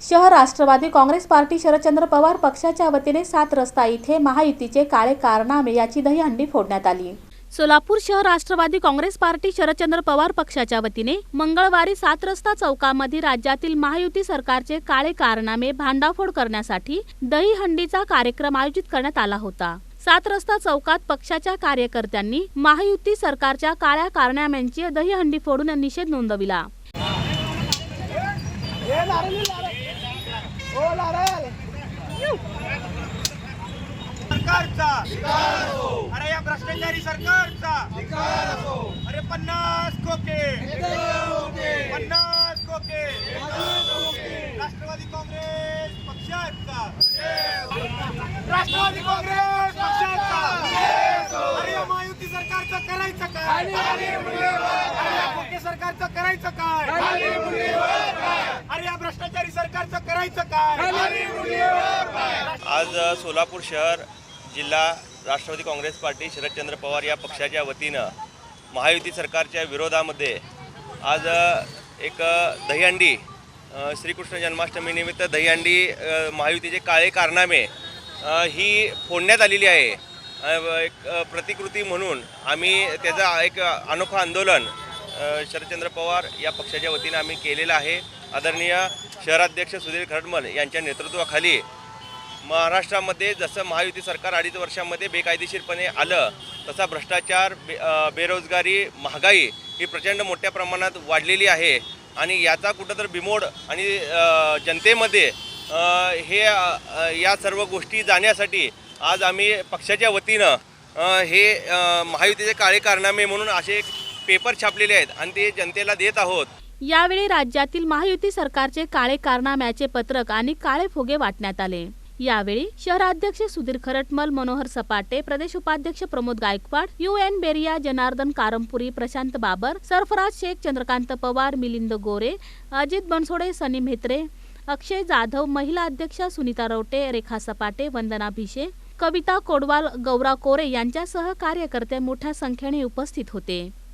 शहर Rashtrawadi Congress party Sharadchandra Pawar पक्षाच्या वतीने सात रस्ता इथे महायुतीचे काळे कारनामे याची दहीहंडी फोडण्यात आली. सोलापूर शहर राष्ट्रवादी काँग्रेस पार्टी शरदचंद्र पवार पक्षाच्या वतीने मंगळवारी सात रस्ता चौकामध्ये राज्यातील महायुती सरकारचे काळे कारनामे भांडाफोड करण्यासाठी दहीहंडीचा कार्यक्रम आयोजित करण्यात आला होता. सात रस्ता चौकात पक्षाच्या कार्यकर्त्यांनी महायुती सरकारच्या काळ्या कारनाम्यांची दहीहंडी फोडून निषेध नोंदविला. सरकारचा. अरे या भ्रष्टाचारी सरकारचा. अरे पन्नास कोके. पन्नास कोके. राष्ट्रवादी काँग्रेस पक्षाचा. राष्ट्रवादी काँग्रेस पक्षाचा. अरे महायुती सरकारचं करायचं काय? अरे या कोके सरकारचं करायचं काय? अरे या भ्रष्टाचारी सरकारचं करायचं काय? आज सोलापूर शहर जिल्हा राष्ट्रवादी काँग्रेस पार्टी शरदचंद्र पवार या पक्षाच्या वतीनं महायुती सरकारच्या विरोधामध्ये आज एक दहीहंडी श्रीकृष्ण जन्माष्टमीनिमित्त दहीहंडी महायुतीचे काळे कारनामे ही फोडण्यात आलेली आहे. व एक प्रतिकृती म्हणून आम्ही त्याचं एक अनोखं आंदोलन शरदचंद्र पवार या पक्षाच्या वतीनं आम्ही केलेलं आहे. आदरणीय शहराध्यक्ष सुधीर खडमल यांच्या नेतृत्वाखाली महाराष्ट्रामध्ये जसं महायुती सरकार अडीच वर्षामध्ये बेकायदेशीरपणे आलं तसा भ्रष्टाचार बे बेरोजगारी महागाई ही प्रचंड मोठ्या प्रमाणात वाढलेली आहे. आणि याचा कुठंतर बिमोड आणि जनतेमध्ये हे या सर्व गोष्टी जाण्यासाठी आज आम्ही पक्षाच्या वतीनं हे महायुतीचे काळे कारनामे म्हणून असे पेपर छापलेले आहेत आणि ते जनतेला देत आहोत. यावेळी राज्यातील महायुती सरकारचे काळे कारनाम्याचे पत्रक आणि काळे फुगे वाटण्यात आले. यावेळी शहराध्यक्ष सुधीर खरटमल मनोहर सपाटे प्रदेश उपाध्यक्ष प्रमोद गायकवाड यू एन बेरिया जनार्दन कारंपुरी प्रशांत बाबर सरफराज शेख चंद्रकांत पवार मिलिंद गोरे अजित बनसोडे सनी म्हेत्रे अक्षय जाधव महिला अध्यक्षा सुनीता रवटे रेखा सपाटे वंदना भिशे कविता कोडवाल गौरा कोरे यांच्यासह कार्यकर्ते मोठ्या संख्येने उपस्थित होते.